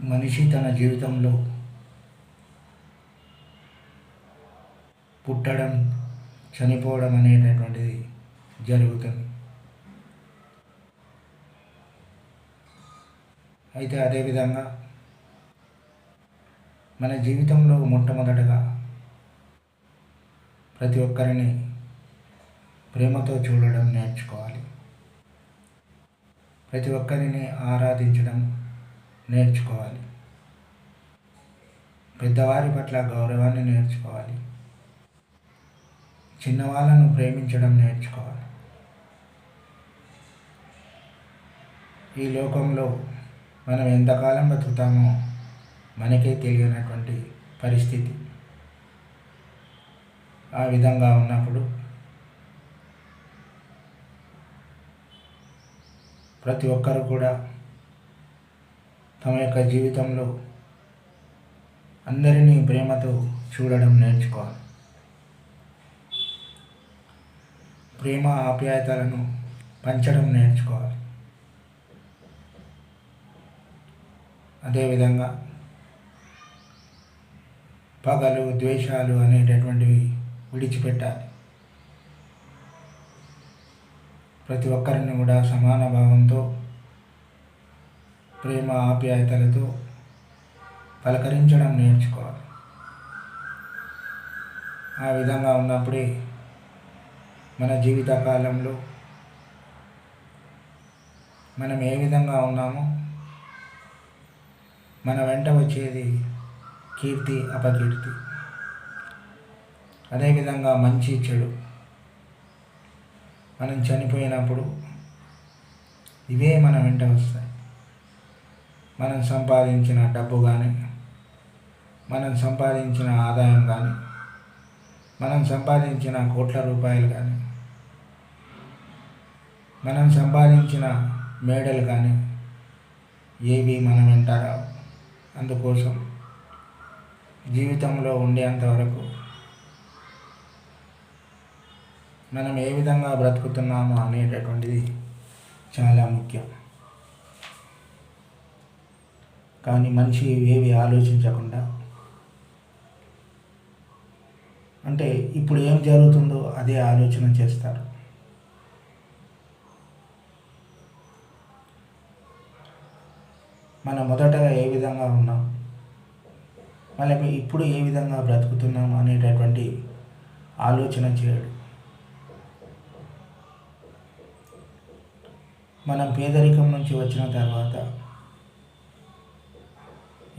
మనిషి తన జీవితంలో పుట్టడం చనిపోవడం అనేటటువంటిది జరుగుతుంది. అయితే అదేవిధంగా మన జీవితంలో మొట్టమొదటగా ప్రతి ఒక్కరిని ప్రేమతో చూడడం నేర్చుకోవాలి. ప్రతి ఒక్కరిని ఆరాధించడం నేర్చుకోవాలి. పెద్దవారి పట్ల గౌరవాన్ని నేర్చుకోవాలి. చిన్నవాళ్ళను ప్రేమించడం నేర్చుకోవాలి. ఈ లోకంలో మనం ఎంతకాలం బతుకుతామో మనకే తెలియనటువంటి పరిస్థితి. ఆ విధంగా ఉన్నప్పుడు ప్రతి ఒక్కరు కూడా తమ యొక్క జీవితంలో అందరినీ ప్రేమతో చూడడం నేర్చుకోవాలి. ప్రేమ ఆప్యాయతలను పంచడం నేర్చుకోవాలి. అదేవిధంగా పగలు ద్వేషాలు అనేటటువంటివి విడిచిపెట్టాలి. ప్రతి ఒక్కరిని కూడా సమాన భావంతో ప్రేమ ఆప్యాయతలతో పలకరించడం నేర్చుకోవాలి. ఆ విధంగా ఉన్నప్పుడే మన జీవితకాలంలో మనం ఏ విధంగా ఉన్నామో మన వెంట వచ్చేది కీర్తి అపకీర్తి. అదేవిధంగా మంచి చెడు. మనం చనిపోయినప్పుడు ఇవే మన వెంట వస్తాయి. మనం సంపాదించిన డబ్బు కానీ మనం సంపాదించిన ఆదాయం కానీ మనం సంపాదించిన కోట్ల రూపాయలు కానీ మనం సంపాదించిన మేడలు కానీ ఏవి మనం వింటారా అందుకోసం జీవితంలో ఉండేంతవరకు మనం ఏ విధంగా బ్రతుకుతున్నామో అనేటటువంటిది చాలా ముఖ్యం. కానీ మనిషి ఏవి ఆలోచించకుండా అంటే ఇప్పుడు ఏం జరుగుతుందో అదే ఆలోచన చేస్తారు. మనం మొదటగా ఏ విధంగా ఉన్నాం? మళ్ళీ ఇప్పుడు ఏ విధంగా బ్రతుకుతున్నాం అనేటటువంటి ఆలోచన చేయడు. మనం పేదరికం నుంచి వచ్చిన తర్వాత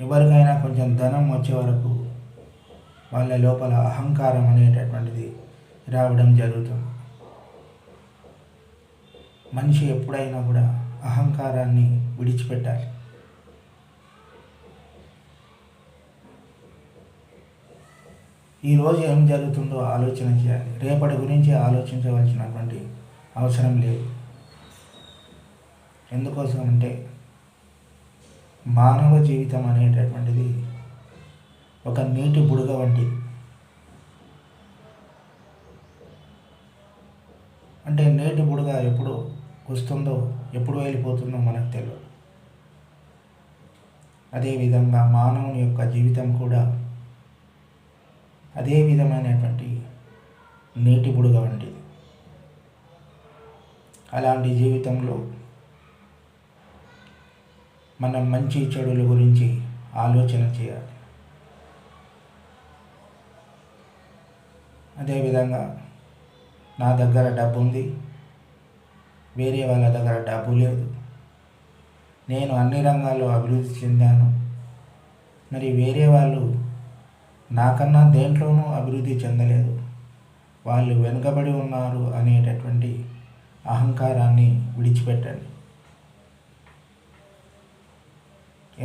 ఎవరికైనా కొంచెం ధనం వచ్చే వరకు వాళ్ళ లోపల అహంకారం అనేటటువంటిది రావడం జరుగుతుంది. మనిషి ఎప్పుడైనా కూడా అహంకారాన్ని విడిచిపెట్టాలి. ఈరోజు ఏం జరుగుతుందో ఆలోచన చేయాలి. రేపటి గురించి ఆలోచించవలసినటువంటి అవసరం లేదు. ఎందుకోసం అంటే మానవ జీవితం అనేటటువంటిది ఒక నీటి బుడగ వంటిది అంటే నీటి బుడగ ఎప్పుడు వస్తుందో ఎప్పుడు వెళ్ళిపోతుందో మనకు తెలియదు అదేవిధంగా మానవుని యొక్క జీవితం కూడా అదే విధమైనటువంటి నీటి బుడగ వంటిది. అలాంటి జీవితంలో మనం మంచి చెడుల గురించి ఆలోచన చేయాలి. అదేవిధంగా నా దగ్గర డబ్బు ఉంది వేరే వాళ్ళ దగ్గర డబ్బు లేదు. నేను అన్ని రంగాల్లో అభివృద్ధి చెందాను. మరి వేరే వాళ్ళు నాకన్నా దేంట్లోనూ అభివృద్ధి చెందలేదు. వాళ్ళు వెనుకబడి ఉన్నారు అనేటటువంటి అహంకారాన్ని విడిచిపెట్టండి.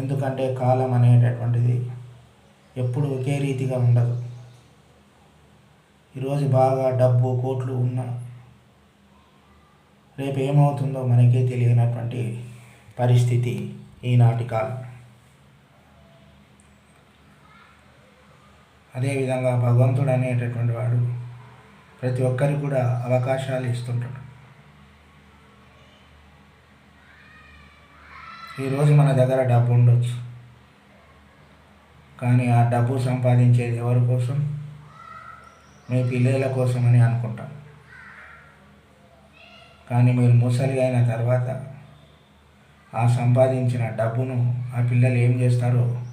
ఎందుకంటే కాలం అనేటటువంటిది ఎప్పుడు ఒకే రీతిగా ఉండదు. ఈరోజు బాగా డబ్బు కోట్లు ఉన్నా రేపు ఏమవుతుందో మనకే తెలియనటువంటి పరిస్థితి ఈనాటి కాలం. అదేవిధంగా భగవంతుడు అనేటటువంటి వాడు ప్రతి ఒక్కరికి కూడా అవకాశాలు ఇస్తుంటాడు. ఈరోజు మన దగ్గర డబ్బు ఉండొచ్చు. కానీ ఆ డబ్బు సంపాదించేది ఎవరి కోసం? మీ పిల్లల కోసమని అనుకుంటాం. కానీ మీరు ముసలి అయిన తర్వాత ఆ సంపాదించిన డబ్బును ఆ పిల్లలు ఏం చేస్తారో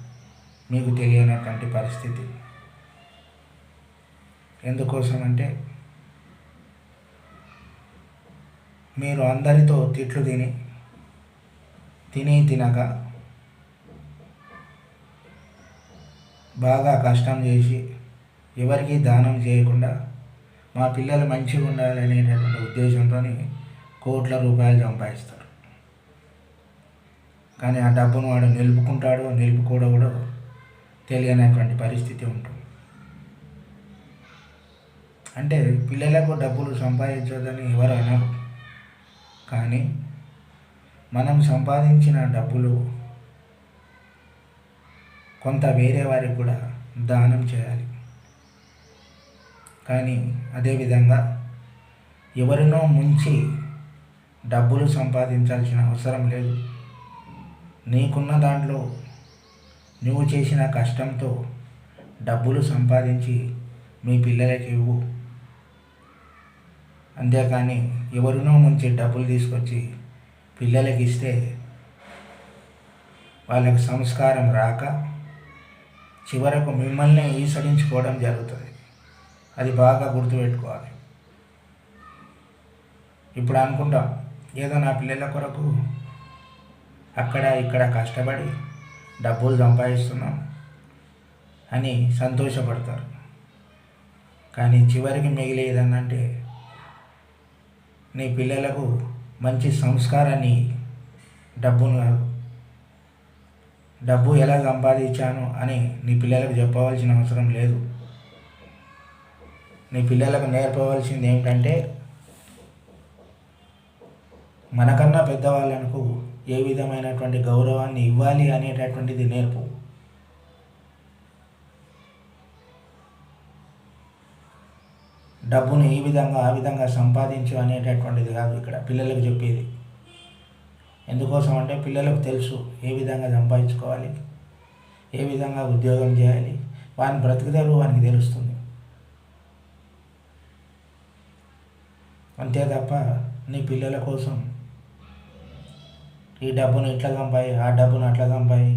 మీకు తెలియనటువంటి పరిస్థితి. ఎందుకోసం అంటే మీరు అందరితో తిట్లు తిని తిని తినక బాగా కష్టం చేసి ఎవరికి దానం చేయకుండా మా పిల్లలు మంచిగా ఉండాలనేటటువంటి ఉద్దేశంతో కోట్ల రూపాయలు సంపాదిస్తారు. కానీ ఆ డబ్బును వాడు నిలుపుకుంటాడో నిలుపుకోడో తెలియనటువంటి పరిస్థితి ఉంటుంది. అంటే పిల్లలకు డబ్బులు సంపాదించదని ఎవరు అన్నారు కానీ మనం సంపాదించిన డబ్బులు కొంత వేరే వారికి కూడా దానం చేయాలి. కానీ అదేవిధంగా ఎవరినో ముంచి డబ్బులు సంపాదించాల్సిన అవసరం లేదు. నీకున్న దాంట్లో నువ్వు చేసిన కష్టంతో డబ్బులు సంపాదించి మీ పిల్లలకి ఇవ్వు. అంతేకాని ఎవరినో ముంచి డబ్బులు తీసుకొచ్చి పిల్లలకి ఇస్తే వాళ్ళకి సంస్కారం రాక చివరకు మిమ్మల్ని ఈసడించుకోవడం జరుగుతుంది. అది బాగా గుర్తుపెట్టుకోవాలి. ఇప్పుడు అనుకుంటాం ఏదో నా పిల్లల కొరకు అక్కడ ఇక్కడ కష్టపడి డబ్బులు సంపాదిస్తున్నాం అని సంతోషపడతారు. కానీ చివరికి మిగిలేదనంటే నీ పిల్లలకు మంచి సంస్కారాన్ని డబ్బును కాదు డబ్బు ఎలా సంపాదించాను అని నీ పిల్లలకు చెప్పవలసిన అవసరం లేదు. నీ పిల్లలకు నేర్పవలసింది ఏమిటంటే మనకన్నా పెద్దవాళ్ళకు ఏ విధమైనటువంటి గౌరవాన్ని ఇవ్వాలి అనేటటువంటిది నేర్పు. డబ్బును ఈ విధంగా ఆ విధంగా సంపాదించు అనేటటువంటిది కాదు ఇక్కడ పిల్లలకు చెప్పేది. ఎందుకోసం అంటే పిల్లలకు తెలుసు ఏ విధంగా సంపాదించుకోవాలి ఏ విధంగా ఉద్యోగం చేయాలి వాని బ్రతుకుతారు వానికి తెలుస్తుంది. అంతే తప్ప నీ పిల్లల కోసం ఈ డబ్బును ఇట్లా సంపాయి ఆ డబ్బును అట్లా సంపాయి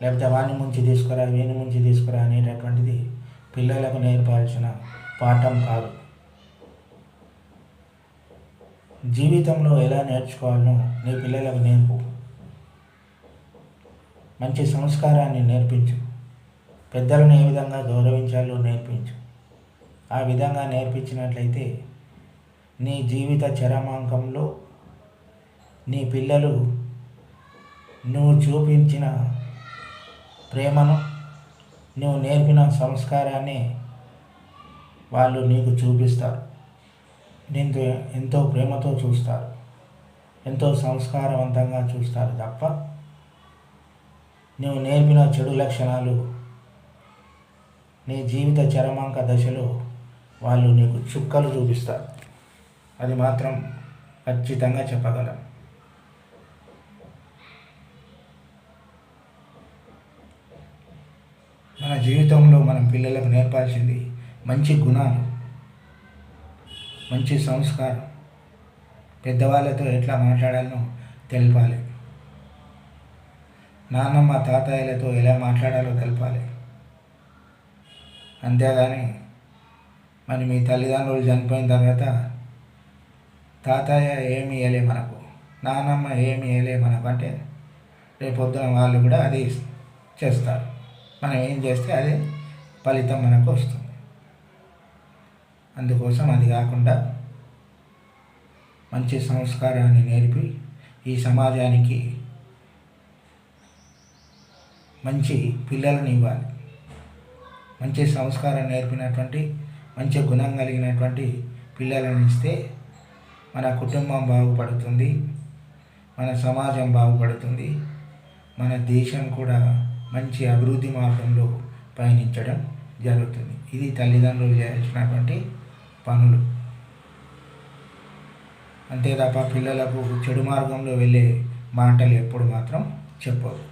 లేకపోతే వాని ముంచి తీసుకురా వీని ముంచి తీసుకురా అనేటటువంటిది పిల్లలకు నేర్పాల్సిన పాఠం కాదు. జీవితంలో ఎలా నేర్చుకోవాలో నీ పిల్లలకు నేర్పు. మంచి సంస్కారాన్ని నేర్పించు. పెద్దలను ఏ విధంగా గౌరవించాలో నేర్పించు. ఆ విధంగా నేర్పించినట్లయితే నీ జీవిత చరమాంకంలో నీ పిల్లలు నువ్వు చూపించిన ప్రేమను నువ్వు నేర్పిన సంస్కారాన్ని వాళ్ళు నీకు చూపిస్తారు. నీకు ఎంతో ప్రేమతో చూస్తారు. ఎంతో సంస్కారవంతంగా చూస్తారు తప్ప నువ్వు నేర్పిన చెడు లక్షణాలు నీ జీవిత చరమాంక దశలో వాళ్ళు నీకు చుక్కలు చూపిస్తారు. అది మాత్రం ఖచ్చితంగా చెప్పగలం. మన జీవితంలో మనం పిల్లలకు నేర్పాల్సింది మంచి గుణాలు మంచి సంస్కారం. పెద్దవాళ్ళతో ఎట్లా మాట్లాడాలో తెలపాలి. నాన్నమ్మ తాతయ్యలతో ఎలా మాట్లాడాలో తెలపాలి. అంతేగాని మరి మీ తల్లిదండ్రులు చనిపోయిన తర్వాత తాతయ్య ఏమి ఇవ్వలే మనకు నానమ్మ ఏమి ఇవ్వలే మనకు అంటే రేపొద్దున వాళ్ళు కూడా అది చేస్తారు. మనం ఏం చేస్తే అదే ఫలితం మనకు వస్తుంది. అందుకోసం అది కాకుండా మంచి సంస్కారాన్ని నేర్పి ఈ సమాజానికి మంచి పిల్లలను ఇవ్వాలి. మంచి సంస్కారం నేర్పినటువంటి మంచి గుణం కలిగినటువంటి పిల్లలను ఇస్తే మన కుటుంబం బాగుపడుతుంది మన సమాజం బాగుపడుతుంది మన దేశం కూడా మంచి అభివృద్ధి మార్గంలో పయనించడం జరుగుతుంది. ఇది తల్లిదండ్రులు చేయాల్సినటువంటి పనులు. అంతే తప్ప పిల్లలకు చెడు మార్గంలో వెళ్ళే మాటలు ఎప్పుడు మాత్రం చెప్పదు